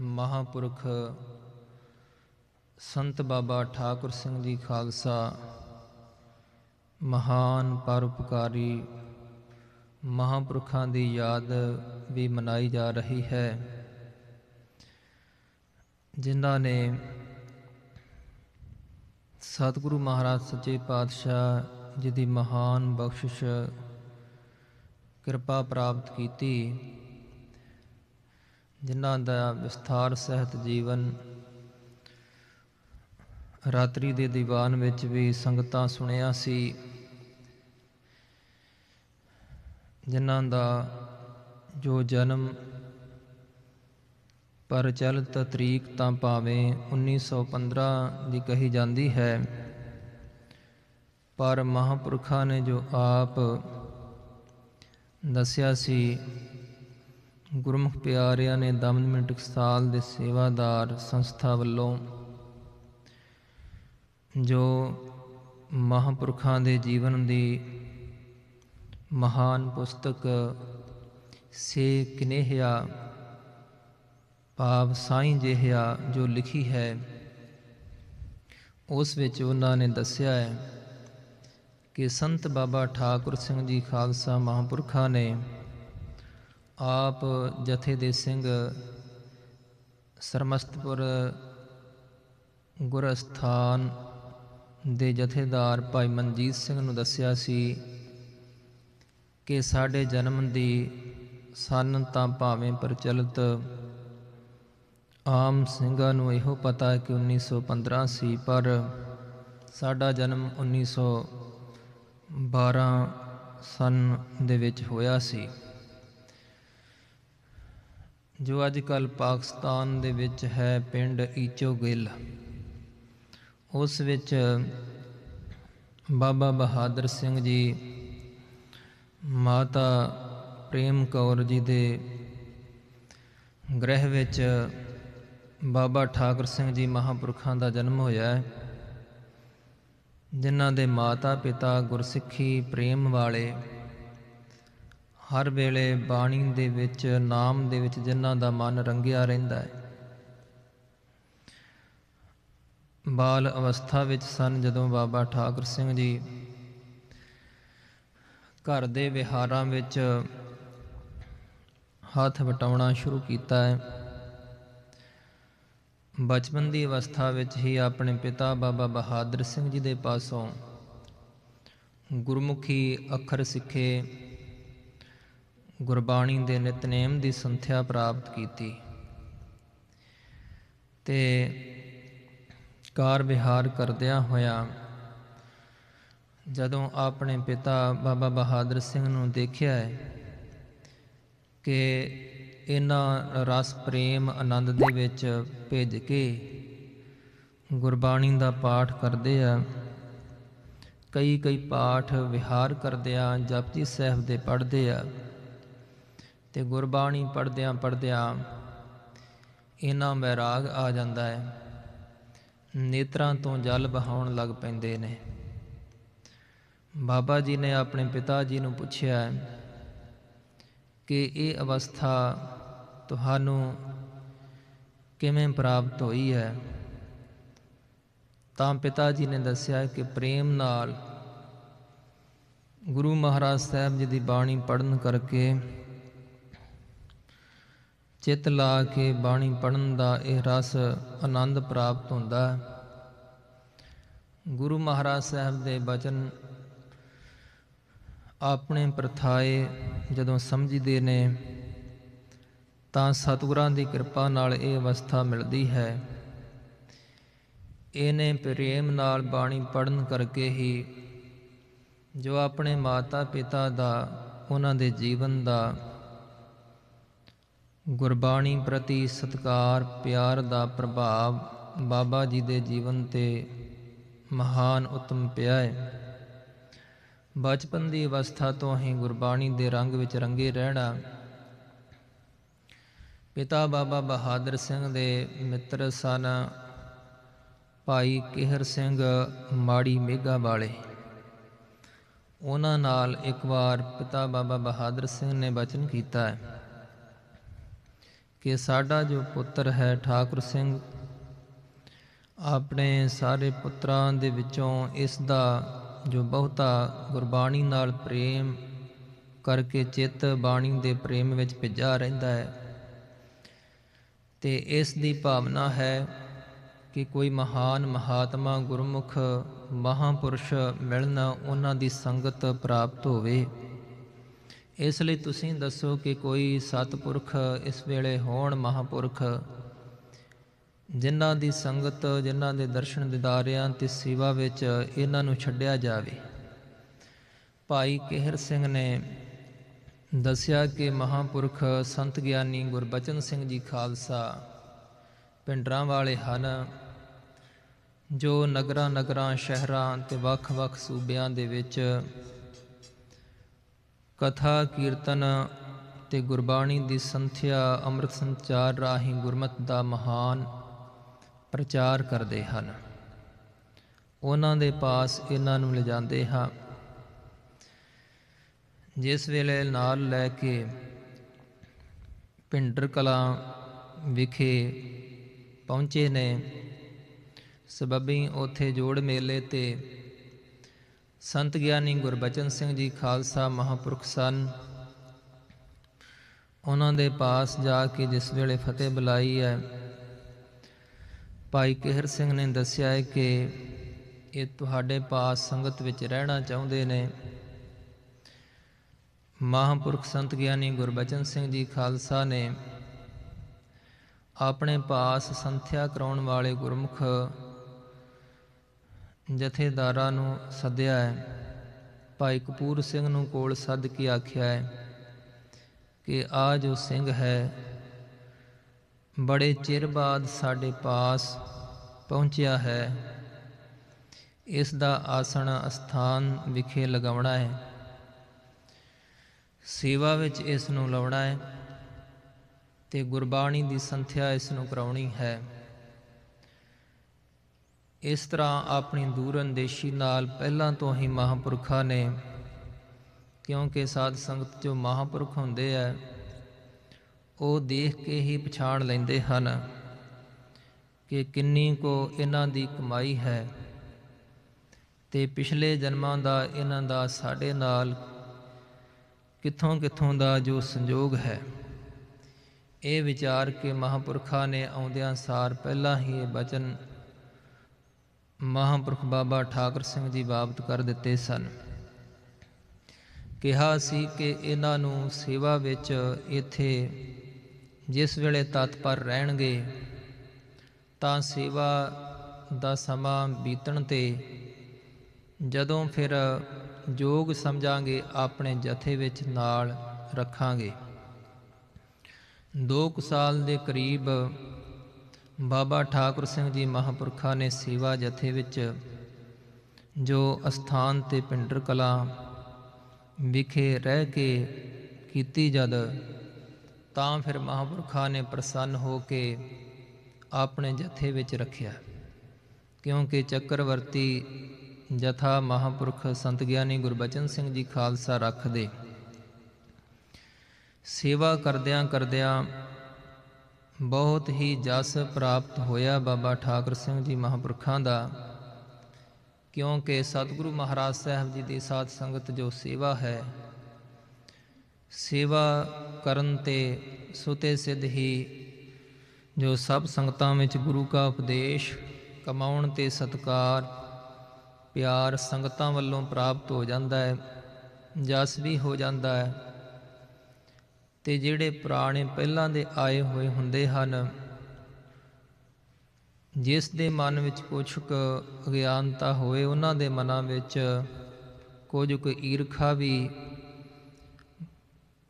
ਮਹਾਪੁਰਖ ਸੰਤ ਬਾਬਾ ਠਾਕੁਰ ਸਿੰਘ ਜੀ ਖਾਲਸਾ, ਮਹਾਨ ਪਰਉਪਕਾਰੀ, ਮਹਾਪੁਰਖਾਂ ਦੀ ਯਾਦ ਵੀ ਮਨਾਈ ਜਾ ਰਹੀ ਹੈ। ਜਿਨ੍ਹਾਂ ਨੇ ਸਤਿਗੁਰੂ ਮਹਾਰਾਜ ਸੱਚੇ ਪਾਤਸ਼ਾਹ ਜੀ ਦੀ ਮਹਾਨ ਬਖਸ਼ਿਸ਼ ਕਿਰਪਾ ਪ੍ਰਾਪਤ ਕੀਤੀ ਜਿਨ੍ਹਾਂ ਦਾ ਵਿਸਥਾਰ ਸਹਿਤ ਜੀਵਨ ਰਾਤਰੀ ਦੇ ਦੀਵਾਨ ਵਿੱਚ ਵੀ ਸੰਗਤਾਂ ਸੁਣਿਆ ਸੀ, ਜਿਨ੍ਹਾਂ ਦਾ ਜੋ ਜਨਮ ਪ੍ਰਚਲਿਤ ਤਰੀਕ ਤਾਂ ਭਾਵੇਂ 1915 ਦੀ ਕਹੀ ਜਾਂਦੀ ਹੈ, ਪਰ ਮਹਾਪੁਰਖਾਂ ਨੇ ਜੋ ਆਪ ਦੱਸਿਆ ਸੀ ਗੁਰਮੁਖ ਪਿਆਰਿਆਂ ਨੇ ਦਮਦਮੀ ਟਕਸਾਲ ਦੇ ਸੇਵਾਦਾਰ ਸੰਸਥਾ ਵੱਲੋਂ ਜੋ ਮਹਾਂਪੁਰਖਾਂ ਦੇ ਜੀਵਨ ਦੀ ਮਹਾਨ ਪੁਸਤਕ ਸੇ ਕਨੇਹਿਆ, ਭਾਵ ਸਾਈਂ ਜਿਹਿਆ ਜੋ ਲਿਖੀ ਹੈ, ਉਸ ਵਿੱਚ ਉਹਨਾਂ ਨੇ ਦੱਸਿਆ ਹੈ ਕਿ ਸੰਤ ਬਾਬਾ ਠਾਕੁਰ ਸਿੰਘ ਜੀ ਖਾਲਸਾ ਮਹਾਂਪੁਰਖਾਂ ਨੇ ਆਪ ਜਥੇ ਦੇ ਸਿੰਘ ਸਰਮਸਤਪੁਰ ਗੁਰਸਥਾਨ ਦੇ ਜਥੇਦਾਰ ਭਾਈ ਮਨਜੀਤ ਸਿੰਘ ਨੂੰ ਦੱਸਿਆ ਸੀ ਕਿ ਸਾਡੇ ਜਨਮ ਦੀ ਸਨ ਤਾਂ ਭਾਵੇਂ ਪ੍ਰਚਲਿਤ ਆਮ ਸਿੰਘਾਂ ਨੂੰ ਇਹੋ ਪਤਾ ਹੈ ਕਿ 1915 ਸੀ ਪਰ ਸਾਡਾ ਜਨਮ 1912 ਸਨ ਦੇ ਵਿੱਚ ਹੋਇਆ ਸੀ। ਜੋ ਅੱਜ ਕੱਲ ਪਾਕਿਸਤਾਨ ਦੇ ਵਿੱਚ ਹੈ, ਪਿੰਡ ਈਚੋ ਗਿੱਲ ਉਸ ਵਿੱਚ ਬਾਬਾ ਬਹਾਦਰ ਸਿੰਘ ਜੀ, ਮਾਤਾ ਪ੍ਰੇਮ ਕੌਰ ਜੀ ਦੇ ਗ੍ਰਹਿ ਵਿੱਚ ਬਾਬਾ ਠਾਕੁਰ ਸਿੰਘ ਜੀ ਮਹਾਪੁਰਖਾਂ ਦਾ ਜਨਮ ਹੋਇਆ ਹੈ, ਜਿਨ੍ਹਾਂ ਦੇ ਮਾਤਾ ਪਿਤਾ ਗੁਰਸਿੱਖੀ ਪ੍ਰੇਮ ਵਾਲੇ ਹਰ ਵੇਲੇ ਬਾਣੀ ਦੇ ਵਿੱਚ, ਨਾਮ ਦੇ ਵਿੱਚ ਜਿਨ੍ਹਾਂ ਦਾ ਮਨ ਰੰਗਿਆ ਰਹਿੰਦਾ ਹੈ। ਬਾਲ ਅਵਸਥਾ ਵਿੱਚ ਸਨ ਜਦੋਂ ਬਾਬਾ ਠਾਕੁਰ ਸਿੰਘ ਜੀ ਘਰ ਦੇ ਵਿਹਾਰਾਂ ਵਿੱਚ ਹੱਥ ਵਟਾਉਣਾ ਸ਼ੁਰੂ ਕੀਤਾ ਹੈ। ਬਚਪਨ ਦੀ ਅਵਸਥਾ ਵਿੱਚ ਹੀ ਆਪਣੇ ਪਿਤਾ ਬਾਬਾ ਬਹਾਦਰ ਸਿੰਘ ਜੀ ਦੇ ਪਾਸੋਂ ਗੁਰਮੁਖੀ ਅੱਖਰ ਸਿੱਖੇ। ਗੁਰਬਾਣੀ ਦੇ ਨਿਤਨੇਮ ਦੀ ਸੰਥਿਆ ਪ੍ਰਾਪਤ ਕੀਤੀ। ਤੇ ਕਾਰ ਵਿਹਾਰ ਕਰਦਿਆਂ ਹੋਇਆ ਜਦੋਂ ਆਪਣੇ ਪਿਤਾ ਬਾਬਾ ਬਹਾਦਰ ਸਿੰਘ ਨੂੰ ਦੇਖਿਆ ਹੈ ਕਿ ਇਹਨਾਂ ਰਸ ਪ੍ਰੇਮ ਆਨੰਦ ਦੇ ਵਿੱਚ ਭਿੱਜ ਕੇ ਗੁਰਬਾਣੀ ਦਾ ਪਾਠ ਕਰਦੇ ਆ ਕਈ ਕਈ ਪਾਠ ਵਿਹਾਰ ਕਰਦੇ ਆ, ਜਪਜੀ ਸਾਹਿਬ ਦੇ ਪੜ੍ਹਦੇ ਆ ਤੇ ਗੁਰਬਾਣੀ ਪੜ੍ਹਦਿਆਂ ਪੜ੍ਹਦਿਆਂ ਇਹਨਾਂ ਵੈਰਾਗ ਆ ਜਾਂਦਾ ਹੈ। ਨੇਤਰਾਂ ਤੋਂ ਜਲ ਬਹਾਉਣ ਲੱਗ ਪੈਂਦੇ ਨੇ। ਬਾਬਾ ਜੀ ਨੇ ਆਪਣੇ ਪਿਤਾ ਜੀ ਨੂੰ ਪੁੱਛਿਆ ਕਿ ਇਹ ਅਵਸਥਾ ਤੁਹਾਨੂੰ ਕਿਵੇਂ ਪ੍ਰਾਪਤ ਹੋਈ ਹੈ? ਤਾਂ ਪਿਤਾ ਜੀ ਨੇ ਦੱਸਿਆ ਕਿ ਪ੍ਰੇਮ ਨਾਲ ਗੁਰੂ ਮਹਾਰਾਜ ਸਾਹਿਬ ਜੀ ਦੀ ਬਾਣੀ ਪੜਨ ਕਰਕੇ ਚਿੱਤ ਲਾ ਕੇ ਬਾਣੀ ਪੜਨ ਦਾ ਇਹ ਰਸ ਆਨੰਦ ਪ੍ਰਾਪਤ ਹੁੰਦਾ ਹੈ। ਗੁਰੂ ਮਹਾਰਾਜ ਸਾਹਿਬ ਦੇ ਬਚਨ ਆਪਣੇ ਪ੍ਰਥਾਏ ਜਦੋਂ ਸਮਝਦੇ ਨੇ, ਤਾਂ ਸਤਿਗੁਰਾਂ ਦੀ ਕਿਰਪਾ ਨਾਲ ਇਹ ਅਵਸਥਾ ਮਿਲਦੀ ਹੈ। ਇਹਨੇ ਪ੍ਰੇਮ ਨਾਲ ਬਾਣੀ ਪੜਨ ਕਰਕੇ ਹੀ ਜੋ ਆਪਣੇ ਮਾਤਾ ਪਿਤਾ ਦਾ, ਉਹਨਾਂ ਦੇ ਜੀਵਨ ਦਾ ਗੁਰਬਾਣੀ ਪ੍ਰਤੀ ਸਤਕਾਰ, ਪਿਆਰ ਦਾ ਪ੍ਰਭਾਵ ਬਾਬਾ ਜੀ ਦੇ ਜੀਵਨ ਤੇ ਮਹਾਨ ਉਤਮ ਪਿਆ ਹੈ। ਬਚਪਨ ਦੀ ਅਵਸਥਾ ਤੋਂ ਹੀ ਗੁਰਬਾਣੀ ਦੇ ਰੰਗ ਵਿੱਚ ਰੰਗੇ ਰਹਿਣਾ ਪਿਤਾ ਬਾਬਾ ਬਹਾਦਰ ਸਿੰਘ ਦੇ ਮਿੱਤਰ ਸਨ ਭਾਈ ਕਿਹਰ ਸਿੰਘ ਮਾੜੀ ਮੇਗਾ ਵਾਲੇ। ਉਹਨਾਂ ਨਾਲ ਇੱਕ ਵਾਰ ਪਿਤਾ ਬਾਬਾ ਬਹਾਦਰ ਸਿੰਘ ਨੇ ਬਚਨ ਕੀਤਾ ਹੈ। ਕਿ ਸਾਡਾ ਜੋ ਪੁੱਤਰ ਹੈ ਠਾਕੁਰ ਸਿੰਘ, ਆਪਣੇ ਸਾਰੇ ਪੁੱਤਰਾਂ ਦੇ ਵਿੱਚੋਂ ਇਸ ਦਾ ਜੋ ਬਹੁਤਾ ਗੁਰਬਾਣੀ ਨਾਲ ਪ੍ਰੇਮ ਕਰਕੇ ਚਿੱਤ ਬਾਣੀ ਦੇ ਪ੍ਰੇਮ ਵਿੱਚ ਭਿੱਜਾ ਰਹਿੰਦਾ ਹੈ ਤੇ ਇਸ ਦੀ ਭਾਵਨਾ ਹੈ ਕਿ ਕੋਈ ਮਹਾਨ ਮਹਾਤਮਾ ਗੁਰਮੁਖ ਮਹਾਪੁਰਸ਼ ਮਿਲਣਾ ਉਹਨਾਂ ਦੀ ਸੰਗਤ ਪ੍ਰਾਪਤ ਹੋਵੇ। ਇਸ ਲਈ ਤੁਸੀਂ ਦੱਸੋ ਕਿ ਕੋਈ ਸਤਪੁਰਖ ਇਸ ਵੇਲੇ ਹੋਣ ਮਹਾਪੁਰਖ, ਜਿਨ੍ਹਾਂ ਦੀ ਸੰਗਤ, ਜਿਨ੍ਹਾਂ ਦੇ ਦਰਸ਼ਨ ਦਿਦਾਰਿਆਂ ਤੇ ਸੇਵਾ ਵਿੱਚ ਇਹਨਾਂ ਨੂੰ ਛੱਡਿਆ ਜਾਵੇ। ਭਾਈ ਕਿਹਰ ਸਿੰਘ ਨੇ ਦੱਸਿਆ ਕਿ ਮਹਾਪੁਰਖ ਸੰਤ ਗਿਆਨੀ ਗੁਰਬਚਨ ਸਿੰਘ ਜੀ ਖਾਲਸਾ ਪਿੰਡਰਾਂ ਵਾਲੇ ਹਨ, ਜੋ ਨਗਰਾਂ ਨਗਰਾਂ ਸ਼ਹਿਰਾਂ ਤੇ ਵੱਖ-ਵੱਖ ਸੂਬਿਆਂ ਦੇ ਵਿੱਚ ਕਥਾ ਕੀਰਤਨ ਤੇ ਗੁਰਬਾਣੀ ਦੀ ਸੰਥਿਆ ਅੰਮ੍ਰਿਤ ਸੰਚਾਰ ਰਾਹੀਂ ਗੁਰਮਤ ਦਾ ਮਹਾਨ ਪ੍ਰਚਾਰ ਕਰਦੇ ਹਨ। ਉਹਨਾਂ ਦੇ ਪਾਸ ਇਹਨਾਂ ਨੂੰ ਲਿਜਾਂਦੇ ਹਾਂ। ਜਿਸ ਵੇਲੇ ਨਾਲ ਲੈ ਕੇ ਪਿੰਡਰ ਕਲਾਂ ਵਿਖੇ ਪਹੁੰਚੇ ਨੇ, ਸਬਬੀ ਉਥੇ ਜੋੜ ਮੇਲੇ ਤੇ ਸੰਤ ਗਿਆਨੀ ਗੁਰਬਚਨ ਸਿੰਘ ਜੀ ਖਾਲਸਾ ਮਹਾਪੁਰਖ ਸਨ। ਉਹਨਾਂ ਦੇ ਪਾਸ ਜਾ ਕੇ ਜਿਸ ਵੇਲੇ ਫਤਿਹ ਬੁਲਾਈ ਹੈ, ਭਾਈ ਕਿਹਰ ਸਿੰਘ ਨੇ ਦੱਸਿਆ ਹੈ ਕਿ ਇਹ ਤੁਹਾਡੇ ਪਾਸ ਸੰਗਤ ਵਿੱਚ ਰਹਿਣਾ ਚਾਹੁੰਦੇ ਨੇ। ਮਹਾਪੁਰਖ ਸੰਤ ਗਿਆਨੀ ਗੁਰਬਚਨ ਸਿੰਘ ਜੀ ਖਾਲਸਾ ਨੇ ਆਪਣੇ ਪਾਸ ਸੰਥਿਆ ਕਰਾਉਣ ਵਾਲੇ ਗੁਰਮੁਖ ਜਥੇਦਾਰਾਂ ਨੂੰ ਸੱਦਿਆ ਹੈ। ਭਾਈ ਕਪੂਰ ਸਿੰਘ ਨੂੰ ਕੋਲ ਸੱਦ ਕੇ ਆਖਿਆ ਹੈ ਕਿ ਆ ਜੋ ਸਿੰਘ ਹੈ, ਬੜੇ ਚਿਰ ਬਾਅਦ ਸਾਡੇ ਪਾਸ ਪਹੁੰਚਿਆ ਹੈ। ਇਸ ਦਾ ਆਸਣ ਅਸਥਾਨ ਵਿਖੇ ਲਗਾਉਣਾ ਹੈ। ਸੇਵਾ ਵਿੱਚ ਇਸ ਨੂੰ ਲਾਉਣਾ ਹੈ ਤੇ ਗੁਰਬਾਣੀ ਦੀ ਸੰਥਿਆ ਇਸ ਨੂੰ ਕਰਾਉਣੀ ਹੈ। ਇਸ ਤਰ੍ਹਾਂ ਆਪਣੀ ਦੂਰ ਅੰਦੇਸ਼ੀ ਨਾਲ ਪਹਿਲਾਂ ਤੋਂ ਹੀ ਮਹਾਪੁਰਖਾਂ ਨੇ, ਕਿਉਂਕਿ ਸਾਧ ਸੰਗਤ ਜੋ ਮਹਾਪੁਰਖ ਹੁੰਦੇ ਆ ਉਹ ਦੇਖ ਕੇ ਹੀ ਪਛਾਣ ਲੈਂਦੇ ਹਨ ਕਿ ਕਿੰਨੀ ਕੋ ਇਹਨਾਂ ਦੀ ਕਮਾਈ ਹੈ ਤੇ ਪਿਛਲੇ ਜਨਮਾਂ ਦਾ ਇਹਨਾਂ ਦਾ ਸਾਡੇ ਨਾਲ ਕਿੱਥੋਂ ਕਿੱਥੋਂ ਦਾ ਜੋ ਸੰਜੋਗ ਹੈ। ਇਹ ਵਿਚਾਰ ਕੇ ਮਹਾਪੁਰਖਾਂ ਨੇ ਆਉਂਦਿਆਂ ਸਾਰ ਪਹਿਲਾਂ ਹੀ ਇਹ ਬਚਨ ਮਹਾਂਪੁਰਖ ਬਾਬਾ ਠਾਕਰ ਸਿੰਘ ਜੀ ਬਾਬਤ ਕਰ ਦਿੱਤੇ ਸਨ। ਕਿਹਾ ਸੀ ਕਿ ਇਹਨਾਂ ਨੂੰ ਸੇਵਾ ਵਿੱਚ ਇੱਥੇ ਜਿਸ ਵੇਲੇ ਤਤਪਰ ਰਹਿਣਗੇ, ਤਾਂ ਸੇਵਾ ਦਾ ਸਮਾਂ ਬੀਤਣ ਤੇ ਜਦੋਂ ਫਿਰ ਯੋਗ ਸਮਝਾਂਗੇ, ਆਪਣੇ ਜਥੇ ਵਿੱਚ ਨਾਲ ਰੱਖਾਂਗੇ। 2 ਸਾਲ ਦੇ ਕਰੀਬ ਬਾਬਾ ਠਾਕੁਰ ਸਿੰਘ ਜੀ ਮਹਾਪੁਰਖਾਂ ਨੇ ਸੇਵਾ ਜਥੇ ਵਿੱਚ ਜੋ ਅਸਥਾਨ ਤੇ ਪਿੰਡਰ ਕਲਾ ਵਿਖੇ ਰਹਿ ਕੇ ਕੀਤੀ ਜਦ, ਤਾਂ ਫਿਰ ਮਹਾਪੁਰਖਾਂ ਨੇ ਪ੍ਰਸੰਨ ਹੋ ਕੇ ਆਪਣੇ ਜਥੇ ਵਿੱਚ ਰੱਖਿਆ। ਕਿਉਂਕਿ ਚੱਕਰਵਰਤੀ ਜਥਾ ਮਹਾਪੁਰਖ ਸੰਤ ਗਿਆਨੀ ਗੁਰਬਚਨ ਸਿੰਘ ਜੀ ਖਾਲਸਾ ਰੱਖਦੇ। ਸੇਵਾ ਕਰਦਿਆਂ ਕਰਦਿਆਂ ਬਹੁਤ ਹੀ ਜਸ ਪ੍ਰਾਪਤ ਹੋਇਆ ਬਾਬਾ ਠਾਕਰ ਸਿੰਘ ਜੀ ਮਹਾਂਪੁਰਖਾਂ ਦਾ, ਕਿਉਂਕਿ ਸਤਿਗੁਰੂ ਮਹਾਰਾਜ ਸਾਹਿਬ ਜੀ ਦੀ ਸਾਧ ਸੰਗਤ ਜੋ ਸੇਵਾ ਹੈ, ਸੇਵਾ ਕਰਨ ਤੇ ਸੁਤੇ ਸਿੱਧ ਹੀ ਜੋ ਸਭ ਸੰਗਤਾਂ ਵਿੱਚ ਗੁਰੂ ਕਾ ਉਪਦੇਸ਼, ਕਮਾਉਣ ਤੇ ਸਤਕਾਰ, ਪਿਆਰ ਸੰਗਤਾਂ ਵੱਲੋਂ ਪ੍ਰਾਪਤ ਹੋ ਜਾਂਦਾ ਹੈ, ਜਸ ਵੀ ਹੋ ਜਾਂਦਾ ਹੈ। ਤੇ ਜਿਹੜੇ ਪੁਰਾਣੇ ਪਹਿਲਾਂ ਦੇ ਆਏ ਹੋਏ ਹੁੰਦੇ ਹਨ, ਜਿਸ ਦੇ ਮਨ ਵਿੱਚ ਕੁਝ ਕੁ ਅਗਿਆਨਤਾ ਹੋਵੇ, ਉਹਨਾਂ ਦੇ ਮਨਾਂ ਵਿੱਚ ਕੁਝ ਕੁ ਈਰਖਾ ਵੀ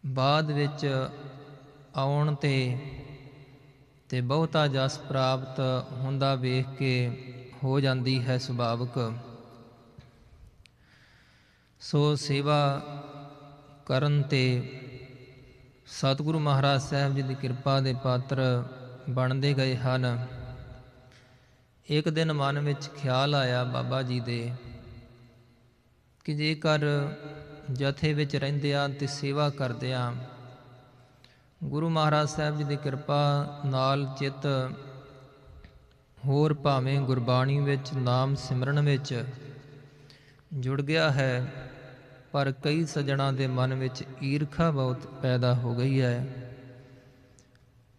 ਬਾਅਦ ਵਿੱਚ ਆਉਣ ਤੇ ਤੇ ਬਹੁਤਾ ਜਸ ਪ੍ਰਾਪਤ ਹੁੰਦਾ ਵੇਖ ਕੇ ਹੋ ਜਾਂਦੀ ਹੈ ਸੁਭਾਵਕ। ਸੋ ਸੇਵਾ ਕਰਨ ਤੇ ਸਤਿਗੁਰੂ ਮਹਾਰਾਜ ਸਾਹਿਬ ਜੀ ਦੀ ਕਿਰਪਾ ਦੇ ਪਾਤਰ ਬਣਦੇ ਗਏ ਹਨ। ਇੱਕ ਦਿਨ ਮਨ ਵਿੱਚ ਖਿਆਲ ਆਇਆ ਬਾਬਾ ਜੀ ਦੇ ਕਿ ਜੇਕਰ ਜਥੇ ਵਿੱਚ ਰਹਿੰਦੇ ਆ ਤੇ ਸੇਵਾ ਕਰਦੇ ਆ ਗੁਰੂ ਮਹਾਰਾਜ ਸਾਹਿਬ ਜੀ ਦੀ ਕਿਰਪਾ ਨਾਲ ਚਿੱਤ ਹੋਰ ਭਾਵੇਂ ਗੁਰਬਾਣੀ ਵਿੱਚ, ਨਾਮ ਸਿਮਰਨ ਵਿੱਚ ਜੁੜ ਗਿਆ ਹੈ। ਪਰ ਕਈ ਸਜਣਾ ਦੇ ਮਨ ਵਿੱਚ ਈਰਖਾ ਬਹੁਤ ਪੈਦਾ ਹੋ ਗਈ ਹੈ।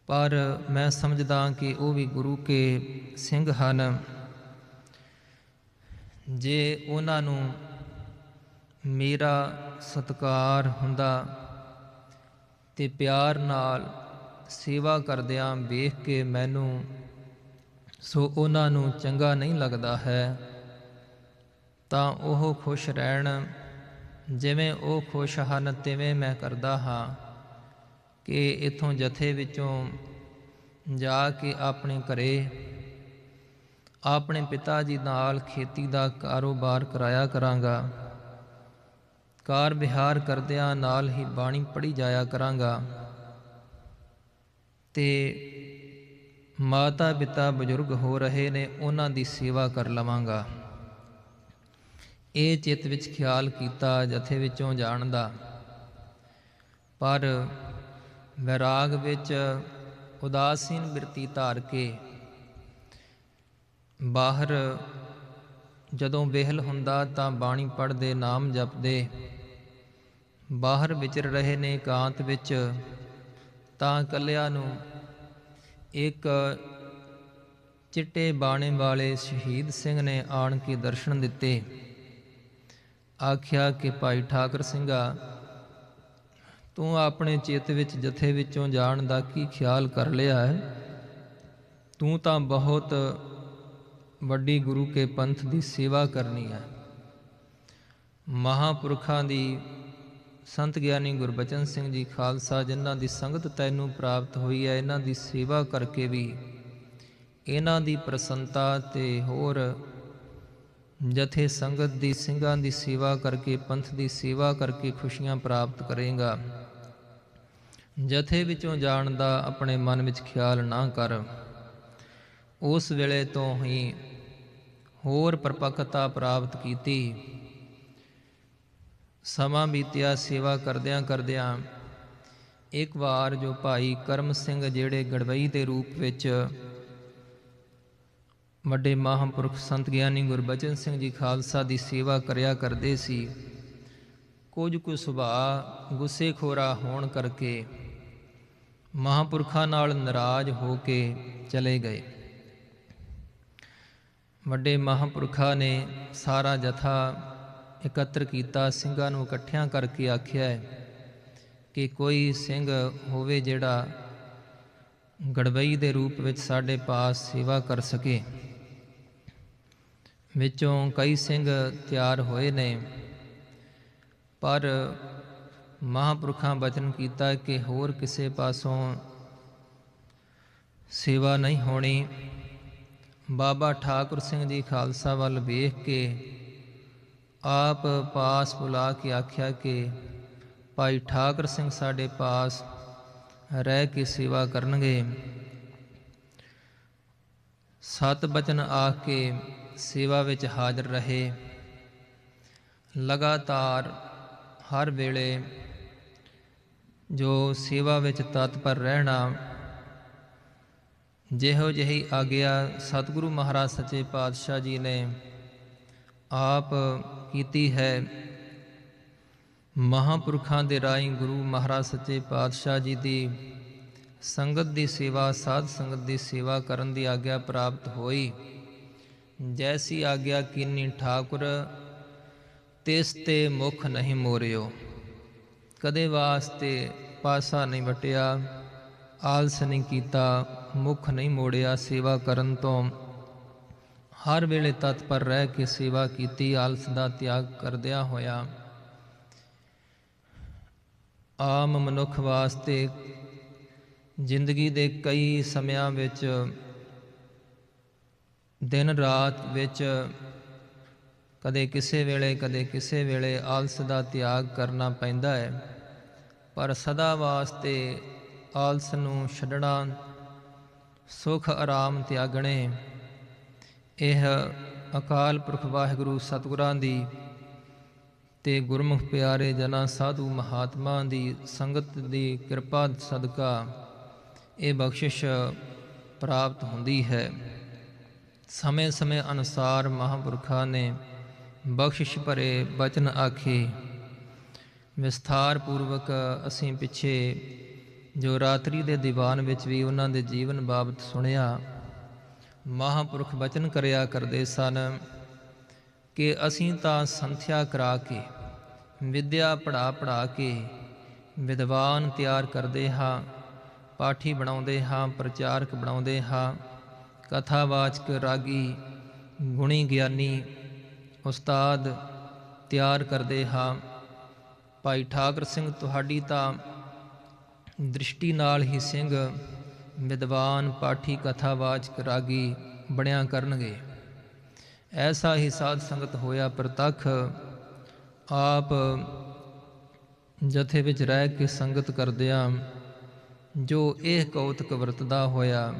ਪਰ ਮੈਂ ਸਮਝਦਾ ਕਿ ਉਹ ਵੀ ਗੁਰੂ ਕੇ ਸਿੰਘ ਹਨ। ਜੇ ਉਹਨਾਂ ਨੂੰ ਮੇਰਾ ਸਤਕਾਰ ਹੁੰਦਾ ਤੇ ਪਿਆਰ ਨਾਲ ਸੇਵਾ ਕਰਦਿਆਂ ਵੇਖ ਕੇ ਮੈਨੂੰ ਸੋ ਉਹਨਾਂ ਨੂੰ ਚੰਗਾ ਨਹੀਂ ਲੱਗਦਾ ਹੈ, ਤਾਂ ਉਹ ਖੁਸ਼ ਰਹਿਣ ਜਿਵੇਂ ਉਹ ਖੁਸ਼ ਹਨ, ਤਿਵੇਂ ਮੈਂ ਕਰਦਾ ਹਾਂ ਕਿ ਇਥੋਂ ਜਥੇ ਵਿੱਚੋਂ ਜਾ ਕੇ ਆਪਣੇ ਘਰੇ ਆਪਣੇ ਪਿਤਾ ਜੀ ਨਾਲ ਖੇਤੀ ਦਾ ਕਾਰੋਬਾਰ ਕਰਾਇਆ ਕਰਾਂਗਾ। ਕਾਰ ਵਿਹਾਰ ਕਰਦਿਆਂ ਨਾਲ ਹੀ ਬਾਣੀ ਪੜ੍ਹੀ ਜਾਇਆ ਕਰਾਂਗਾ। ਤੇ ਮਾਤਾ ਪਿਤਾ ਬਜ਼ੁਰਗ ਹੋ ਰਹੇ ਨੇ, ਉਹਨਾਂ ਦੀ ਸੇਵਾ ਕਰ ਲਵਾਂਗਾ। ਇਹ ਚਿੱਤ ਵਿੱਚ ਖਿਆਲ ਕੀਤਾ, ਜਥੇ ਵਿੱਚੋਂ ਜਾਣ ਦਾ ਪਰ ਵਿਰਾਗ ਵਿੱਚ ਉਦਾਸੀਨ ਬਿਰਤੀ ਧਾਰ ਕੇ ਬਾਹਰ ਜਦੋਂ ਵੇਹਲ ਹੁੰਦਾ ਤਾਂ ਬਾਣੀ ਪੜ੍ਹਦੇ, ਨਾਮ ਜਪਦੇ। ਬਾਹਰ ਵਿਚਰ ਰਹੇ ਨੇ ਕਾਂਤ ਵਿੱਚ, ਤਾਂ ਕੱਲਿਆਂ ਨੂੰ ਇੱਕ ਚਿੱਟੇ ਬਾਣੇ ਵਾਲੇ ਸ਼ਹੀਦ ਸਿੰਘ ਨੇ ਆਣ ਕੇ ਦਰਸ਼ਨ ਦਿੱਤੇ। ਆਖਿਆ ਕਿ ਭਾਈ ਠਾਕਰ ਸਿੰਘਾ, ਤੂੰ ਆਪਣੇ ਚਿੱਤ ਵਿੱਚ ਜਥੇ ਵਿੱਚੋਂ ਜਾਣ ਦਾ ਕੀ ਖਿਆਲ ਕਰ ਲਿਆ ਹੈ? ਤੂੰ ਤਾਂ ਬਹੁਤ ਵੱਡੀ ਗੁਰੂ ਕੇ ਪੰਥ ਦੀ ਸੇਵਾ ਕਰਨੀ ਹੈ। ਮਹਾਪੁਰਖਾਂ ਦੀ ਸੰਤ ਗਿਆਨੀ ਗੁਰਬਚਨ ਸਿੰਘ ਜੀ ਖਾਲਸਾ, ਜਿਨ੍ਹਾਂ ਦੀ ਸੰਗਤ ਤੈਨੂੰ ਪ੍ਰਾਪਤ ਹੋਈ ਹੈ, ਇਹਨਾਂ ਦੀ ਸੇਵਾ ਕਰਕੇ ਵੀ ਇਹਨਾਂ ਦੀ ਪ੍ਰਸੰਤਾ ਤੇ ਹੋਰ ਜਥੇ ਸੰਗਤ ਦੀ ਸਿੰਘਾਂ ਦੀ ਸੇਵਾ ਕਰਕੇ, ਪੰਥ ਦੀ ਸੇਵਾ ਕਰਕੇ ਖੁਸ਼ੀਆਂ ਪ੍ਰਾਪਤ ਕਰੇਗਾ। ਜਥੇ ਵਿੱਚੋਂ ਜਾਣ ਦਾ ਆਪਣੇ ਮਨ ਵਿੱਚ ਖਿਆਲ ਨਾ ਕਰ। ਉਸ ਵੇਲੇ ਤੋਂ ਹੀ ਹੋਰ ਪਰਪੱਕਤਾ ਪ੍ਰਾਪਤ ਕੀਤੀ। ਸਮਾਂ ਬੀਤਿਆ, ਸੇਵਾ ਕਰਦਿਆਂ ਕਰਦਿਆਂ ਇੱਕ ਵਾਰ ਜੋ ਭਾਈ ਕਰਮ ਸਿੰਘ ਜਿਹੜੇ ਗੜਵਈ ਦੇ ਰੂਪ ਵਿੱਚ ਵੱਡੇ ਮਹਾਂਪੁਰਖ ਸੰਤ ਗਿਆਨੀ ਗੁਰਬਚਨ ਸਿੰਘ ਜੀ ਖਾਲਸਾ ਦੀ ਸੇਵਾ ਕਰਿਆ ਕਰਦੇ ਸੀ। ਕੁਝ ਕੁ ਸੁਭਾਅ ਗੁੱਸੇਖੋਰਾ ਹੋਣ ਕਰਕੇ ਮਹਾਂਪੁਰਖਾਂ ਨਾਲ ਨਾਰਾਜ਼ ਹੋ ਕੇ ਚਲੇ ਗਏ। ਵੱਡੇ ਮਹਾਂਪੁਰਖਾਂ ਨੇ ਸਾਰਾ ਜਥਾ ਇਕੱਤਰ ਕੀਤਾ, ਸਿੰਘਾਂ ਨੂੰ ਇਕੱਠਿਆਂ ਕਰਕੇ ਆਖਿਆ ਹੈ ਕਿ ਕੋਈ ਸਿੰਘ ਹੋਵੇ ਜਿਹੜਾ ਗੜਬਈ ਦੇ ਰੂਪ ਵਿੱਚ ਸਾਡੇ ਪਾਸ ਸੇਵਾ ਕਰ ਸਕੇ। ਵਿੱਚੋਂ ਕਈ ਸਿੰਘ ਤਿਆਰ ਹੋਏ ਨੇ। ਪਰ ਮਹਾਪੁਰਖਾਂ ਬਚਨ ਕੀਤਾ ਕਿ ਹੋਰ ਕਿਸੇ ਪਾਸੋਂ ਸੇਵਾ ਨਹੀਂ ਹੋਣੀ। ਬਾਬਾ ਠਾਕੁਰ ਸਿੰਘ ਜੀ ਖਾਲਸਾ ਵੱਲ ਵੇਖ ਕੇ ਆਪ ਪਾਸ ਬੁਲਾ ਕੇ ਆਖਿਆ ਕਿ ਭਾਈ ਠਾਕੁਰ ਸਿੰਘ ਸਾਡੇ ਪਾਸ ਰਹਿ ਕੇ ਸੇਵਾ ਕਰਨਗੇ। ਸਤ ਬਚਨ ਆਖ ਕੇ ਸੇਵਾ ਵਿੱਚ ਹਾਜ਼ਰ ਰਹੇ। ਲਗਾਤਾਰ ਹਰ ਵੇਲੇ ਜੋ ਸੇਵਾ ਵਿੱਚ ਤਤਪਰ ਰਹਿਣਾ, ਜਿਹੋ ਜਿਹੀ ਆਗਿਆ ਸਤਿਗੁਰੂ ਮਹਾਰਾਜ ਸੱਚੇ ਪਾਤਸ਼ਾਹ ਜੀ ਨੇ ਆਪ ਕੀਤੀ ਹੈ, ਮਹਾਪੁਰਖਾਂ ਦੇ ਰਾਹੀਂ ਗੁਰੂ ਮਹਾਰਾਜ ਸੱਚੇ ਪਾਤਸ਼ਾਹ ਜੀ ਦੀ ਸੰਗਤ ਦੀ ਸੇਵਾ, ਸਾਧ ਸੰਗਤ ਦੀ ਸੇਵਾ ਕਰਨ ਦੀ ਆਗਿਆ ਪ੍ਰਾਪਤ ਹੋਈ। ਜੈਸੀ ਆਗਿਆ ਕੀਨੀ ਠਾਕੁਰ, ਤਿਸ ਤੇ ਮੁਖ ਨਹੀਂ ਮੋਰਿਓ। ਕਦੇ ਵਾਸਤੇ ਪਾਸਾ ਨਹੀਂ ਵਟਿਆ, ਆਲਸ ਨਹੀਂ ਕੀਤਾ, ਮੁਖ ਨਹੀਂ ਮੋੜਿਆ ਸੇਵਾ ਕਰਨ ਤੋਂ। ਹਰ ਵੇਲੇ ਤਤਪਰ ਰਹਿ ਕੇ ਸੇਵਾ ਕੀਤੀ, ਆਲਸ ਦਾ ਤਿਆਗ ਕਰਦਿਆਂ ਹੋਇਆ। ਆਮ ਮਨੁੱਖ ਵਾਸਤੇ ਜ਼ਿੰਦਗੀ ਦੇ ਕਈ ਸਮਿਆਂ ਵਿੱਚ ਦਿਨ ਰਾਤ ਵਿੱਚ ਕਦੇ ਕਿਸੇ ਵੇਲੇ, ਕਦੇ ਕਿਸੇ ਵੇਲੇ ਆਲਸ ਦਾ ਤਿਆਗ ਕਰਨਾ ਪੈਂਦਾ ਹੈ। ਪਰ ਸਦਾ ਵਾਸਤੇ ਆਲਸ ਨੂੰ ਛੱਡਣਾ ਸੁਖ ਆਰਾਮ ਤਿਆਗਣੇ, ਇਹ ਅਕਾਲ ਪੁਰਖ ਵਾਹਿਗੁਰੂ ਸਤਿਗੁਰਾਂ ਦੀ ਤੇ ਗੁਰਮੁਖ ਪਿਆਰੇ ਜਨਾਂ ਸਾਧੂ ਮਹਾਤਮਾ ਦੀ ਸੰਗਤ ਦੀ ਕਿਰਪਾ ਸਦਕਾ ਇਹ ਬਖਸ਼ਿਸ਼ ਪ੍ਰਾਪਤ ਹੁੰਦੀ ਹੈ। ਸਮੇਂ-ਸਮੇਂ ਅਨੁਸਾਰ ਮਹਾਂਪੁਰਖਾਂ ਨੇ ਬਖਸ਼ਿਸ਼ ਭਰੇ ਬਚਨ ਆਖੇ। ਵਿਸਥਾਰ ਪੂਰਵਕ ਅਸੀਂ ਪਿੱਛੇ ਜੋ ਰਾਤਰੀ ਦੇ ਦੀਵਾਨ ਵਿੱਚ ਵੀ ਉਹਨਾਂ ਦੇ ਜੀਵਨ ਬਾਬਤ ਸੁਣਿਆ, ਮਹਾਂਪੁਰਖ ਬਚਨ ਕਰਿਆ ਕਰਦੇ ਸਨ ਕਿ ਅਸੀਂ ਤਾਂ ਸੰਥਿਆ ਕਰਾ ਕੇ, ਵਿਦਿਆ ਪੜਾ ਪੜਾ ਕੇ ਵਿਦਵਾਨ ਤਿਆਰ ਕਰਦੇ ਹਾਂ, ਪਾਠੀ ਬਣਾਉਂਦੇ ਹਾਂ, ਪ੍ਰਚਾਰਕ ਬਣਾਉਂਦੇ ਹਾਂ। ਕਥਾਵਾਚਕ ਰਾਗੀ ਗੁਣੀ ਗਿਆਨੀ ਉਸਤਾਦ ਤਿਆਰ ਕਰਦੇ ਹਾਂ। ਭਾਈ ਠਾਕਰ ਸਿੰਘ, ਤੁਹਾਡੀ ਤਾਂ ਦ੍ਰਿਸ਼ਟੀ ਨਾਲ ਹੀ ਸਿੰਘ ਵਿਦਵਾਨ ਪਾਠੀ ਕਥਾਵਾਚਕ ਰਾਗੀ ਬਣਿਆ ਕਰਨਗੇ। ਐਸਾ ਹੀ ਸਾਧ ਸੰਗਤ ਹੋਇਆ ਪ੍ਰਤੱਖ। ਆਪ ਜਥੇ ਵਿੱਚ ਰਹਿ ਕੇ ਸੰਗਤ ਕਰਦਿਆਂ ਜੋ ਇਹ ਕੌਤਕ ਵਰਤਦਾ ਹੋਇਆ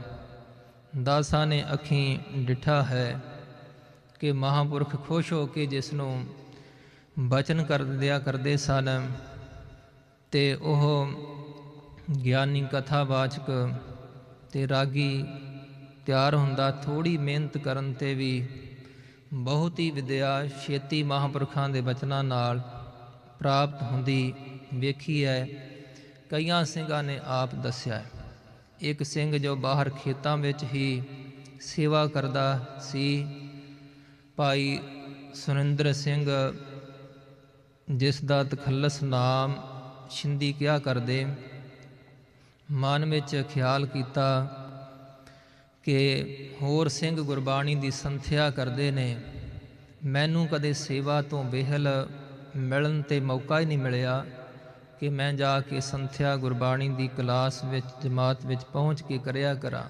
ਦਾਸਾਂ ਨੇ ਅੱਖੀਂ ਡਿਠਾ ਹੈ ਕਿ ਮਹਾਪੁਰਖ ਖੁਸ਼ ਹੋ ਕੇ ਜਿਸ ਨੂੰ ਬਚਨ ਕਰ ਦਿਆ ਕਰਦੇ ਸਨ ਤੇ ਉਹ ਗਿਆਨੀ ਕਥਾਵਾਚਕ ਤੇ ਰਾਗੀ ਤਿਆਰ ਹੁੰਦਾ ਥੋੜੀ ਮਿਹਨਤ ਕਰਨ ਤੇ ਵੀ ਬਹੁਤ ਹੀ ਵਿਦਿਆ ਛੇਤੀ ਮਹਾਂਪੁਰਖਾਂ ਦੇ ਬਚਨਾਂ ਨਾਲ ਪ੍ਰਾਪਤ ਹੁੰਦੀ ਵੇਖੀ ਹੈ। ਕਈਆਂ ਸਿੰਘਾਂ ਨੇ ਆਪ ਦੱਸਿਆ ਹੈ। ਇੱਕ ਸਿੰਘ ਜੋ ਬਾਹਰ ਖੇਤਾਂ ਵਿੱਚ ਹੀ ਸੇਵਾ ਕਰਦਾ ਸੀ। ਭਾਈ ਸੁਰਿੰਦਰ ਸਿੰਘ, ਜਿਸ ਦਾ ਤਖੱਲਸ ਨਾਮ ਛਿੰਦੀ ਕਿਹਾ ਕਰਦੇ, ਮਨ ਵਿੱਚ ਖਿਆਲ ਕੀਤਾ ਕਿ ਹੋਰ ਸਿੰਘ ਗੁਰਬਾਣੀ ਦੀ ਸੰਥਿਆ ਕਰਦੇ ਨੇ। ਮੈਨੂੰ ਕਦੇ ਸੇਵਾ ਤੋਂ ਬਿਹਲ ਮਿਲਣ ਤੇ ਮੌਕਾ ਹੀ ਨਹੀਂ ਮਿਲਿਆ। ਕਿ ਮੈਂ ਜਾ ਕੇ ਸੰਥਿਆ ਗੁਰਬਾਣੀ ਦੀ ਕਲਾਸ ਵਿੱਚ, ਜਮਾਤ ਵਿੱਚ ਪਹੁੰਚ ਕੇ ਕਰਿਆ ਕਰਾਂ।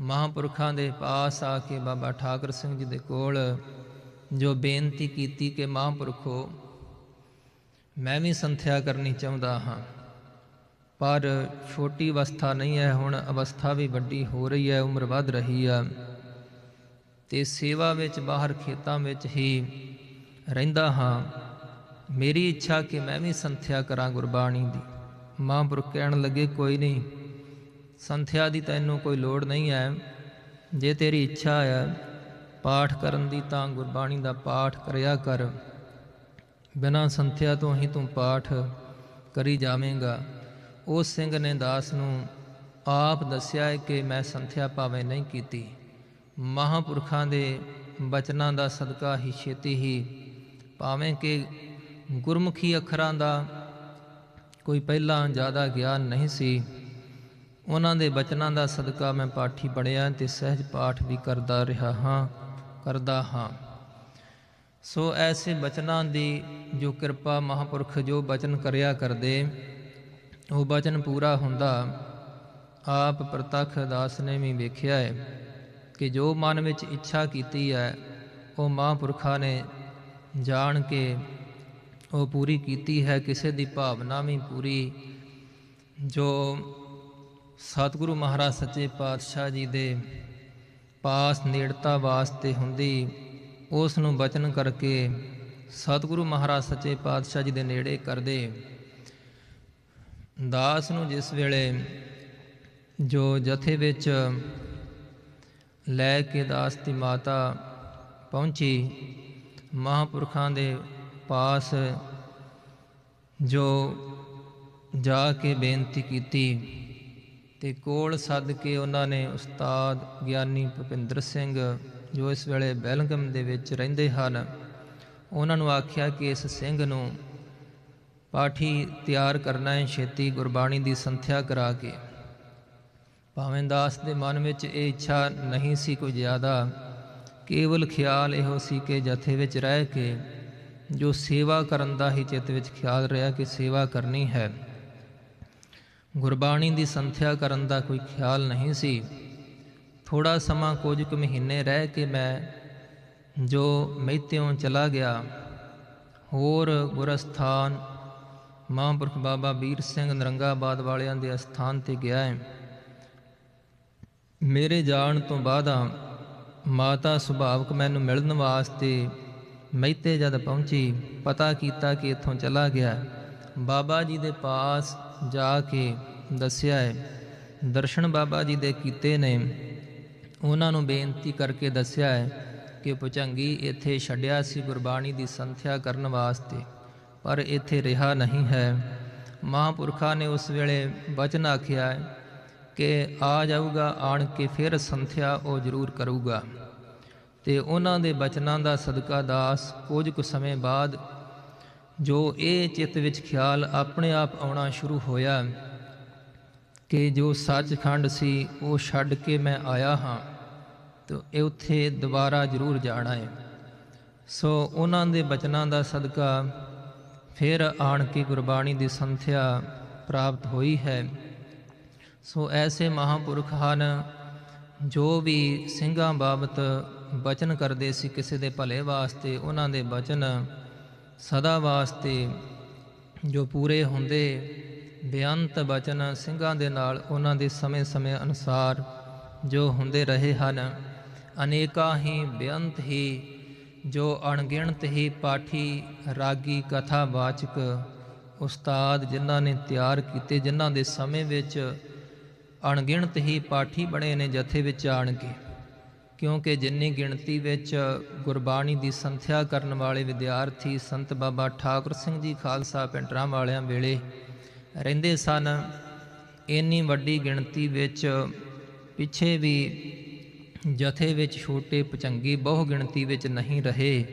ਮਹਾਂਪੁਰਖਾਂ ਦੇ ਪਾਸ ਆ ਕੇ ਬਾਬਾ ਠਾਕਰ ਸਿੰਘ ਜੀ ਦੇ ਕੋਲ ਜੋ ਬੇਨਤੀ ਕੀਤੀ ਕਿ ਮਹਾਂਪੁਰਖੋ ਮੈਂ ਵੀ ਸੰਥਿਆ ਕਰਨੀ ਚਾਹੁੰਦਾ ਹਾਂ। ਪਰ ਛੋਟੀ ਅਵਸਥਾ ਨਹੀਂ ਹੈ, ਹੁਣ ਅਵਸਥਾ ਵੀ ਵੱਡੀ ਹੋ ਰਹੀ ਹੈ, ਉਮਰ ਵੱਧ ਰਹੀ ਆ। ਤੇ ਸੇਵਾ ਵਿੱਚ, ਬਾਹਰ ਖੇਤਾਂ ਵਿੱਚ ਹੀ ਰਹਿੰਦਾ ਹਾਂ। ਮੇਰੀ ਇੱਛਾ ਕਿ ਮੈਂ ਵੀ ਸੰਥਿਆ ਕਰਾਂ ਗੁਰਬਾਣੀ ਦੀ। ਮਹਾਂਪੁਰਖ ਕਹਿਣ ਲੱਗੇ, ਕੋਈ ਨਹੀਂ, ਸੰਥਿਆ ਦੀ ਤੈਨੂੰ ਕੋਈ ਲੋੜ ਨਹੀਂ ਹੈ। ਜੇ ਤੇਰੀ ਇੱਛਾ ਹੈ ਪਾਠ ਕਰਨ ਦੀ, ਤਾਂ ਗੁਰਬਾਣੀ ਦਾ ਪਾਠ ਕਰਿਆ ਕਰ। ਬਿਨਾਂ ਸੰਥਿਆ ਤੋਂ ਹੀ ਤੂੰ ਪਾਠ ਕਰੀ ਜਾਵੇਂਗਾ। ਉਸ ਸਿੰਘ ਨੇ ਦਾਸ ਨੂੰ ਆਪ ਦੱਸਿਆ ਹੈ ਕਿ ਮੈਂ ਸੰਥਿਆ ਭਾਵੇਂ ਨਹੀਂ ਕੀਤੀ। ਮਹਾਪੁਰਖਾਂ ਦੇ ਬਚਨਾਂ ਦਾ ਸਦਕਾ ਹੀ ਛੇਤੀ ਹੀ ਭਾਵੇਂ ਕਿ ਗੁਰਮੁਖੀ ਅੱਖਰਾਂ ਦਾ ਕੋਈ ਪਹਿਲਾਂ ਜ਼ਿਆਦਾ ਗਿਆਨ ਨਹੀਂ ਸੀ। ਉਹਨਾਂ ਦੇ ਬਚਨਾਂ ਦਾ ਸਦਕਾ ਮੈਂ ਪਾਠੀ ਬਣਿਆ ਤੇ ਸਹਿਜ ਪਾਠ ਵੀ ਕਰਦਾ ਰਿਹਾ ਹਾਂ, ਕਰਦਾ ਹਾਂ। ਸੋ ਐਸੇ ਬਚਨਾਂ ਦੀ ਜੋ ਕਿਰਪਾ ਮਹਾਪੁਰਖ ਜੋ ਬਚਨ ਕਰਿਆ ਕਰਦੇ, ਉਹ ਬਚਨ ਪੂਰਾ ਹੁੰਦਾ। ਆਪ ਪ੍ਰਤੱਖ ਦਾਸ ਨੇ ਵੀ ਵੇਖਿਆ ਹੈ ਕਿ ਜੋ ਮਨ ਵਿੱਚ ਇੱਛਾ ਕੀਤੀ ਹੈ, ਉਹ ਮਹਾਂਪੁਰਖਾਂ ਨੇ ਜਾਣ ਕੇ ਉਹ ਪੂਰੀ ਕੀਤੀ ਹੈ, ਕਿਸੇ ਦੀ ਭਾਵਨਾ ਵੀ ਪੂਰੀ। ਜੋ ਸਤਿਗੁਰੂ ਮਹਾਰਾਜ ਸੱਚੇ ਪਾਤਸ਼ਾਹ ਜੀ ਦੇ ਪਾਸ ਨੇੜਤਾ ਵਾਸਤੇ ਹੁੰਦੀ, ਉਸ ਨੂੰ ਬਚਨ ਕਰਕੇ ਸਤਿਗੁਰੂ ਮਹਾਰਾਜ ਸੱਚੇ ਪਾਤਸ਼ਾਹ ਜੀ ਦੇ ਨੇੜੇ ਕਰਦੇ। ਦਾਸ ਨੂੰ ਜਿਸ ਵੇਲੇ ਜੋ ਜਥੇ ਵਿੱਚ ਲੈ ਕੇ ਦਾਸ ਦੀ ਮਾਤਾ ਪਹੁੰਚੀ, ਮਹਾਪੁਰਖਾਂ ਦੇ ਪਾਸ ਜੋ ਜਾ ਕੇ ਬੇਨਤੀ ਕੀਤੀ ਤੇ ਕੋਲ ਸੱਦ ਕੇ ਉਹਨਾਂ ਨੇ ਉਸਤਾਦ ਗਿਆਨੀ ਭੁਪਿੰਦਰ ਸਿੰਘ ਜੋ ਇਸ ਵੇਲੇ ਬੈਲਗਮ ਦੇ ਵਿੱਚ ਰਹਿੰਦੇ ਹਨ, ਉਹਨਾਂ ਨੂੰ ਆਖਿਆ ਕਿ ਇਸ ਸਿੰਘ ਨੂੰ ਪਾਠੀ ਤਿਆਰ ਕਰਨਾ ਹੈ ਛੇਤੀ ਗੁਰਬਾਣੀ ਦੀ ਸੰਥਿਆ ਕਰਾ ਕੇ। ਭਾਵੇਂ ਦਾਸ ਦੇ ਮਨ ਵਿੱਚ ਇਹ ਇੱਛਾ ਨਹੀਂ ਸੀ ਕੋਈ ਜ਼ਿਆਦਾ, ਕੇਵਲ ਖਿਆਲ ਇਹੋ ਸੀ ਕਿ ਜਥੇ ਵਿੱਚ ਰਹਿ ਕੇ ਜੋ ਸੇਵਾ ਕਰਨ ਦਾ ਹੀ ਚਿੱਤ ਵਿੱਚ ਖਿਆਲ ਰਿਹਾ ਕਿ ਸੇਵਾ ਕਰਨੀ ਹੈ। ਗੁਰਬਾਣੀ ਦੀ ਸੰਥਿਆ ਕਰਨ ਦਾ ਕੋਈ ਖਿਆਲ ਨਹੀਂ ਸੀ। ਥੋੜਾ ਸਮਾਂ ਕੁਝ ਕੁ ਮਹੀਨੇ ਰਹਿ ਕੇ ਮੈਂ ਜੋ ਮਹਿਤਿਓਂ ਚਲਾ ਗਿਆ, ਹੋਰ ਗੁਰਸਥਾਨ ਮਹਾਂਪੁਰਖ ਬਾਬਾ ਵੀਰ ਸਿੰਘ ਨਰੰਗਾਬਾਦ ਵਾਲਿਆਂ ਦੇ ਅਸਥਾਨ ਤੇ ਗਿਆ ਹੈ। ਮੇਰੇ ਜਾਣ ਤੋਂ ਬਾਅਦ ਮਾਤਾ ਸੁਭਾਵਕ ਮੈਨੂੰ ਮਿਲਣ ਵਾਸਤੇ ਮਹਿਤੇ ਜਦ ਪਹੁੰਚੀ, ਪਤਾ ਕੀਤਾ ਕਿ ਇੱਥੋਂ ਚਲਾ ਗਿਆ। ਬਾਬਾ ਜੀ ਦੇ ਪਾਸ ਜਾ ਕੇ ਦੱਸਿਆ ਹੈ, ਦਰਸ਼ਨ ਬਾਬਾ ਜੀ ਦੇ ਕੀਤੇ ਨੇ। ਉਹਨਾਂ ਨੂੰ ਬੇਨਤੀ ਕਰਕੇ ਦੱਸਿਆ ਹੈ ਕਿ ਪੁਚੰਗੀ ਇੱਥੇ ਛੱਡਿਆ ਸੀ ਗੁਰਬਾਣੀ ਦੀ ਸੰਥਿਆ ਕਰਨ ਵਾਸਤੇ, ਪਰ ਇੱਥੇ ਰਿਹਾ ਨਹੀਂ ਹੈ। ਮਹਾਂਪੁਰਖਾਂ ਨੇ ਉਸ ਵੇਲੇ ਬਚਨ ਆਖਿਆ ਕਿ ਆ ਜਾਊਗਾ, ਆਣ ਕੇ ਫਿਰ ਸੰਥਿਆ ਉਹ ਜ਼ਰੂਰ ਕਰੂਗਾ। ਤੇ ਉਹਨਾਂ ਦੇ ਬਚਨਾਂ ਦਾ ਸਦਕਾ ਦਾਸ ਕੁਝ ਕੁ ਸਮੇਂ ਬਾਅਦ ਜੋ ਇਹ ਚਿੱਤ ਵਿੱਚ ਖਿਆਲ ਆਪਣੇ ਆਪ ਆਉਣਾ ਸ਼ੁਰੂ ਹੋਇਆ ਕਿ ਜੋ ਸੱਚਖੰਡ ਸੀ, ਉਹ ਛੱਡ ਕੇ ਮੈਂ ਆਇਆ ਹਾਂ ਤੇ ਇਹ ਉੱਥੇ ਦੁਬਾਰਾ ਜ਼ਰੂਰ ਜਾਣਾ ਹੈ। ਸੋ ਉਹਨਾਂ ਦੇ ਬਚਨਾਂ ਦਾ ਸਦਕਾ ਫਿਰ ਆਣ ਕੇ ਗੁਰਬਾਣੀ ਦੀ ਸੰਥਿਆ ਪ੍ਰਾਪਤ ਹੋਈ ਹੈ। ਸੋ ਐਸੇ ਮਹਾਪੁਰਖ ਹਨ ਜੋ ਵੀ ਸਿੰਘਾਂ ਬਾਬਤ ਬਚਨ ਕਰਦੇ ਸੀ ਕਿਸੇ ਦੇ ਭਲੇ ਵਾਸਤੇ, ਉਹਨਾਂ ਦੇ ਬਚਨ ਸਦਾ ਵਾਸਤੇ ਜੋ ਪੂਰੇ ਹੁੰਦੇ। ਬੇਅੰਤ ਬਚਨ ਸਿੰਘਾਂ ਦੇ ਨਾਲ ਉਹਨਾਂ ਦੇ ਸਮੇਂ-ਸਮੇਂ ਅਨੁਸਾਰ ਜੋ ਹੁੰਦੇ ਰਹੇ ਹਨ। ਅਨੇਕਾਂ ਹੀ ਬੇਅੰਤ ਹੀ, ਜੋ ਅਣਗਿਣਤ ਹੀ ਪਾਠੀ, ਰਾਗੀ, ਕਥਾ ਵਾਚਕ ਉਸਤਾਦ ਜਿਨ੍ਹਾਂ ਨੇ ਤਿਆਰ ਕੀਤੇ, ਜਿਨ੍ਹਾਂ ਦੇ ਸਮੇਂ ਵਿੱਚ ਅਣਗਿਣਤ ਹੀ ਪਾਠੀ ਬਣੇ ਨੇ, ਜਥੇ ਵਿੱਚ ਆਣ ਕੇ ਕਿਉਂਕਿ ਜਿੰਨੀ ਗਿਣਤੀ ਵਿੱਚ ਗੁਰਬਾਣੀ ਦੀ ਸੰਥਿਆ ਕਰਨ ਵਾਲੇ ਵਿਦਿਆਰਥੀ ਸੰਤ ਬਾਬਾ ਠਾਕੁਰ ਸਿੰਘ ਜੀ ਖਾਲਸਾ ਪਿੰਡਰਾਂ ਵਾਲਿਆਂ ਵੇਲੇ ਰਹਿੰਦੇ ਸਨ, ਇੰਨੀ ਵੱਡੀ ਗਿਣਤੀ ਵਿੱਚ ਪਿੱਛੇ ਵੀ ਜਥੇ ਵਿੱਚ ਛੋਟੇ ਪਚੰਗੀ ਬਹੁ ਗਿਣਤੀ ਵਿੱਚ ਨਹੀਂ ਰਹੇ।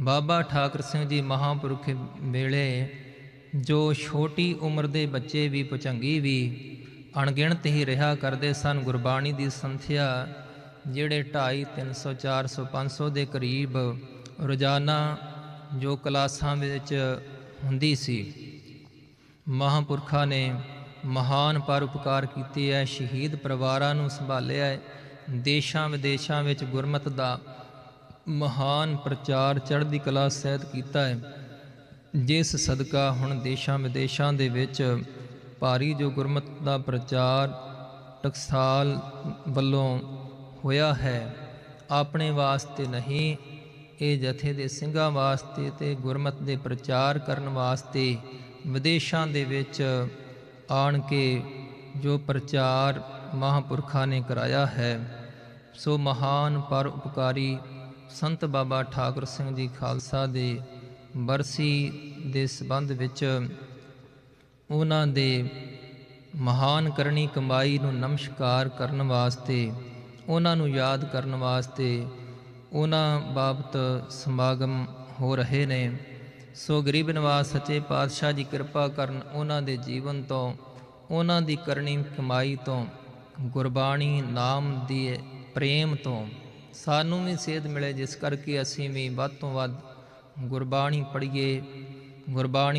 ਬਾਬਾ ਠਾਕੁਰ ਸਿੰਘ ਜੀ ਮਹਾਂਪੁਰਖ ਵੇਲੇ ਜੋ ਛੋਟੀ ਉਮਰ ਦੇ ਬੱਚੇ ਵੀ ਪਚੰਗੀ ਵੀ ਅਣਗਿਣਤ ਹੀ ਰਿਹਾ ਕਰਦੇ ਸਨ, ਗੁਰਬਾਣੀ ਦੀ ਸੰਥਿਆ ਜਿਹੜੇ 2.5 300 400 500 ਦੇ ਕਰੀਬ ਰੋਜ਼ਾਨਾ ਜੋ ਕਲਾਸਾਂ ਵਿੱਚ ਹੁੰਦੀ ਸੀ, ਮਹਾਂਪੁਰਖਾਂ ਨੇ ਮਹਾਨ ਪਰਉਪਕਾਰ ਕੀਤੇ ਹੈ ਸ਼ਹੀਦ ਪਰਿਵਾਰਾਂ ਨੂੰ ਸੰਭਾਲਿਆ ਹੈ ਦੇਸ਼ਾਂ ਵਿਦੇਸ਼ਾਂ ਵਿੱਚ ਗੁਰਮਤ ਦਾ ਮਹਾਨ ਪ੍ਰਚਾਰ ਚੜ੍ਹਦੀ ਕਲਾ ਸਹਿਤ ਕੀਤਾ ਹੈ ਜਿਸ ਸਦਕਾ ਹੁਣ ਦੇਸ਼ਾਂ ਵਿਦੇਸ਼ਾਂ ਦੇ ਵਿੱਚ ਭਾਰੀ ਜੋ ਗੁਰਮਤ ਦਾ ਪ੍ਰਚਾਰ ਟਕਸਾਲ ਵੱਲੋਂ ਹੋਇਆ ਹੈ। ਆਪਣੇ ਵਾਸਤੇ ਨਹੀਂ, ਇਹ ਜਥੇ ਦੇ ਸਿੰਘਾਂ ਵਾਸਤੇ ਤੇ ਗੁਰਮਤ ਦੇ ਪ੍ਰਚਾਰ ਕਰਨ ਵਾਸਤੇ ਵਿਦੇਸ਼ਾਂ ਦੇ ਵਿੱਚ ਆਣ ਕੇ ਜੋ ਪ੍ਰਚਾਰ ਮਹਾਂਪੁਰਖਾਂ ਨੇ ਕਰਾਇਆ ਹੈ, ਸੋ ਮਹਾਨ ਪਰ ਉਪਕਾਰੀ ਸੰਤ ਬਾਬਾ ਠਾਕੁਰ ਸਿੰਘ ਜੀ ਖਾਲਸਾ ਦੇ ਬਰਸੀ ਦੇ ਸੰਬੰਧ ਵਿੱਚ ਉਹਨਾਂ ਦੇ ਮਹਾਨ ਕਰਨੀ ਕਮਾਈ ਨੂੰ ਨਮਸਕਾਰ ਕਰਨ ਵਾਸਤੇ ਉਹਨਾਂ ਨੂੰ ਯਾਦ ਕਰਨ ਵਾਸਤੇ ਉਹਨਾਂ ਬਾਬਤ ਸਮਾਗਮ ਹੋ ਰਹੇ ਨੇ। ਸੋ ਗਰੀਬ ਨਿਵਾਸ ਸੱਚੇ ਪਾਤਸ਼ਾਹ ਜੀ ਕਿਰਪਾ ਕਰਨ ਉਹਨਾਂ ਦੇ ਜੀਵਨ ਤੋਂ, ਉਹਨਾਂ ਦੀ ਕਰਨੀ ਕਮਾਈ ਤੋਂ, ਗੁਰਬਾਣੀ ਨਾਮ ਦੀ ਪ੍ਰੇਮ ਤੋਂ ਸਾਨੂੰ ਵੀ ਸੇਧ ਮਿਲੇ, ਜਿਸ ਕਰਕੇ ਅਸੀਂ ਵੀ ਵੱਧ ਤੋਂ ਵੱਧ ਗੁਰਬਾਣੀ ਪੜ੍ਹੀਏ, ਗੁਰਬਾਣੀ